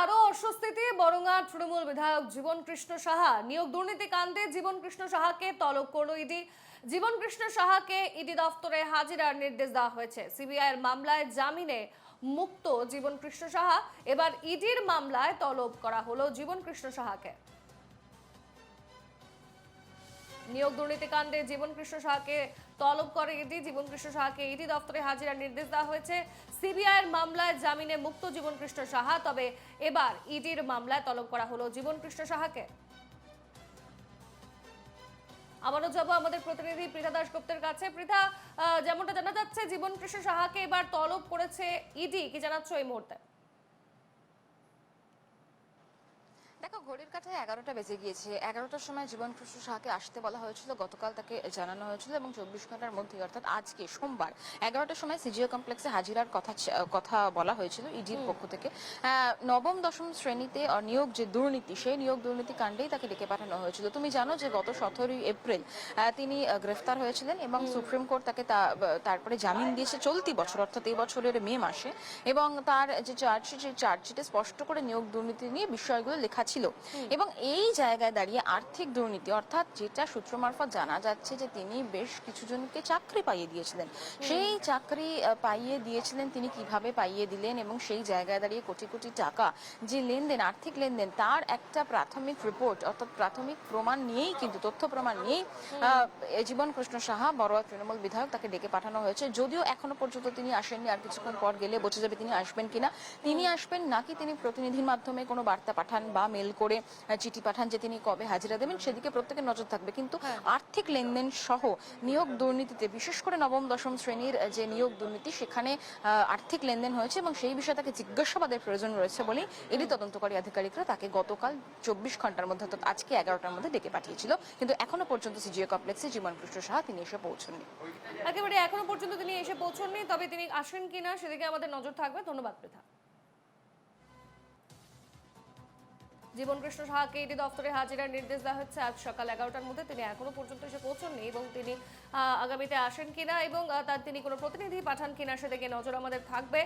আরও অস্বস্তিতে বরঙ্গা তৃণমূল বিধায়ক জীবন কৃষ্ণ সাহা নিয়োগ দুর্নীতি কাণ্ডে জীবন কৃষ্ণ সাহাকে তলব করল ইডি। জীবন কৃষ্ণ সাহাকে ইডি দফতরে হাজিরার নির্দেশ দেওয়া হয়েছে। সিবিআইয়ের মামলায় জামিনে মুক্ত জীবন কৃষ্ণ সাহা। এবার ইডির মামলায় তলব করা হলো জীবন কৃষ্ণ সাহাকে। নিয়োগ দুর্নীতি কাণ্ডে জীবন কৃষ্ণ সাহাকে তলব করে ইডি। জীবন কৃষ্ণ সাহাকে ইডি দপ্তরে হাজিরার নির্দেশ দেওয়া হয়েছে। সিবিআইয়ের মামলায় জামিনে মুক্ত জীবন কৃষ্ণ সাহা, তবে এবার ইডির মামলায় তলব করা হলো জীবন কৃষ্ণ সাহাকে। আবারও যাব আমাদের প্রতিনিধি পৃথা দাসগুপ্তের কাছে। পৃথা যেমনটা জানা যাচ্ছে জীবন কৃষ্ণ সাহাকে এবার তলব করেছে ইডি। কি জানাচ্ছ এই মুহূর্তে? ঘড়ির কাঠায় এগারোটা বেজে গিয়েছে। এগারোটার সময় জীবন কৃষ্ণ সাহাকে আসতে বলা হয়েছিল গতকাল তাকে জানানো হয়েছিল এবং চব্বিশ ঘণ্টার মধ্যে অর্থাৎ আজকে সোমবার এগারোটার সময় সিজিও কমপ্লেক্সে হাজিরার কথা কথা বলা হয়েছিল ইডির পক্ষ থেকে। নবম দশম শ্রেণীতে নিয়োগ যে দুর্নীতি সেই নিয়োগ দুর্নীতি কাণ্ডেই তাকে ডেকে পাঠানো হয়েছিল। তুমি জানো যে গত সতেরোই এপ্রিল তিনি গ্রেফতার হয়েছিলেন এবং সুপ্রিম কোর্ট তাকে তা- তারপরে জামিন দিয়েছে চলতি বছর অর্থাৎ এই বছরের মে মাসে। এবং তার যে চার্জশিট সেই চার্জশিটে স্পষ্ট করে নিয়োগ দুর্নীতি নিয়ে বিষয়গুলো লেখা ছিল। এবং এই জায়গায় দাঁড়িয়ে আর্থিক দুর্নীতি অর্থাৎ যেটা সূত্র মারফত জানা যাচ্ছে যে তিনি বেশ কিছু জনকে চাকরি পাইয়ে দিয়েছিলেন। সেই চাকরি পাইয়ে দিয়েছিলেন তিনি কীভাবে পাইয়ে দিলেন এবং সেই জায়গায় দাঁড়িয়ে কোটি কোটি টাকা যে লেনদেন আর্থিক লেনদেন তার একটা প্রাথমিক রিপোর্ট অর্থাৎ প্রাথমিক প্রমাণ নিয়েই কিন্তু তথ্য প্রমাণ নিয়েই জীবন কৃষ্ণ সাহা বড়োয়া তৃণমূল বিধায়ক তাকে ডেকে পাঠানো হয়েছে। যদিও এখনও পর্যন্ত তিনি আসেননি আর কিছুক্ষণ পর গেলে বোঝা যাবে তিনি আসবেন কিনা। তিনি আসবেন নাকি তিনি প্রতিনিধির মাধ্যমে কোনো বার্তা পাঠান বা মেল করে চিঠি পাঠান যে তিনি কবে হাজিরা দেবেন সেদিকে প্রত্যেকের নজর থাকবে। কিন্তু আর্থিক লেনদেন সহ নিয়োগ দুর্নীতিতে বিশেষ করে নবম দশম শ্রেণির যে নিয়োগ দুর্নীতি সেখানে আর্থিক লেনদেন হয়েছে এবং সেই বিষয়ে তাকে জিজ্ঞাসাবাদের প্রয়োজন রয়েছে বলেই এরই তদন্তকারী আধিকারিকরা তাকে গতকাল চব্বিশ ঘণ্টার মধ্যে অর্থাৎ আজকে এগারোটার মধ্যে ডেকে পাঠিয়েছিল। কিন্তু এখনও পর্যন্ত সিজিও কমপ্লেক্সে জীবন কৃষ্ণ সাহা তিনি এসে পৌঁছননি। একেবারে এখনও পর্যন্ত তিনি এসে পৌঁছননি তবে তিনি আসেন কিনা সেদিকে আমাদের নজর থাকবে। ধন্যবাদ পৃথা। জীবন কৃষ্ণ সাহাকে ইডি দফতরে হাজিরার নির্দেশ দেওয়া হচ্ছে, আজ সকাল এগারোটার মধ্যে তিনি এখনও পর্যন্ত এসে পৌঁছননি এবং তিনি আগামীতে আসেন কিনা এবং তার তিনি কোনো প্রতিনিধি পাঠান কিনা সেদিকে নজর আমাদের থাকবে।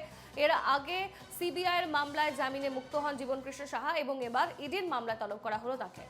এর আগে সিবিআইয়ের মামলায় জামিনে মুক্ত হন জীবন কৃষ্ণ সাহা এবং এবার ইডির মামলা তলব করা হলো তাকে।